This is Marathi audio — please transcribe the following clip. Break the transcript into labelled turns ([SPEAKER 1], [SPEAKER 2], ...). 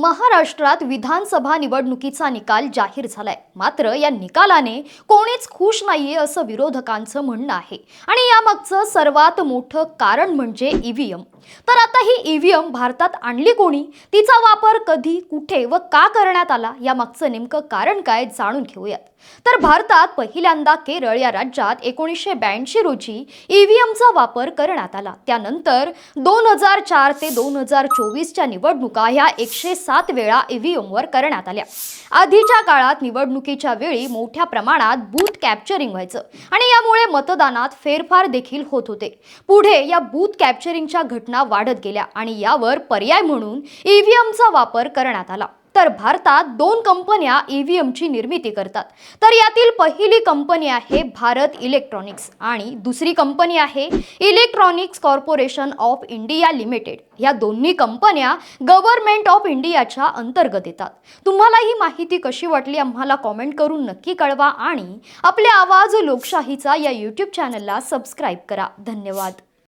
[SPEAKER 1] महाराष्ट्रात विधानसभा निवडणुकीचा निकाल जाहीर झालाय. मात्र या निकालाने कोणीच खुश नाहीये असं विरोधकांचं म्हणणं आहे. आणि यामागचं सर्वात मोठं कारण म्हणजे ईव्हीएम. तर आता ही ईव्हीएम भारतात आणली कोणी? तिचा वापर कधी कुठे व का करण्यात आला? यामागचं नेमकं कारण काय जाणून घेऊयात. तर भारतात पहिल्यांदा केरळ या राज्यात एकोणीसशे ब्याऐंशी रोजी ईव्हीएमचा वापर करण्यात आला. त्यानंतर दोन हजार चार ते दोन हजार चोवीसच्या निवडणुका ह्या एकशे सात वेळा ईव्हीएमवर करण्यात आल्या. आधीच्या काळात निवडणुकीच्या वेळी मोठ्या प्रमाणात बूथ कॅप्चरिंग व्हायचं आणि यामुळे मतदानात फेरफार देखील होत होते. पुढे या बूथ कॅप्चरिंगच्या घटना वाढत गेल्या आणि यावर पर्याय म्हणून ईव्हीएमचा वापर करण्यात आला. तर भारतात दोन कंपन्या ईव्हीएमची निर्मिती करतात. तर यातील पहिली कंपनी आहे भारत इलेक्ट्रॉनिक्स आणि दुसरी कंपनी आहे electronics corporation of India limited. या दोन्ही कंपन्या गव्हर्नमेंट ऑफ इंडियाच्या अंतर्गत येतात. तुम्हाला ही माहिती कशी वाटली आम्हाला कॉमेंट करून नक्की कळवा आणि आपल्या आवाज लोकशाहीचा या यूट्यूब चॅनलला सबस्क्राईब करा. धन्यवाद.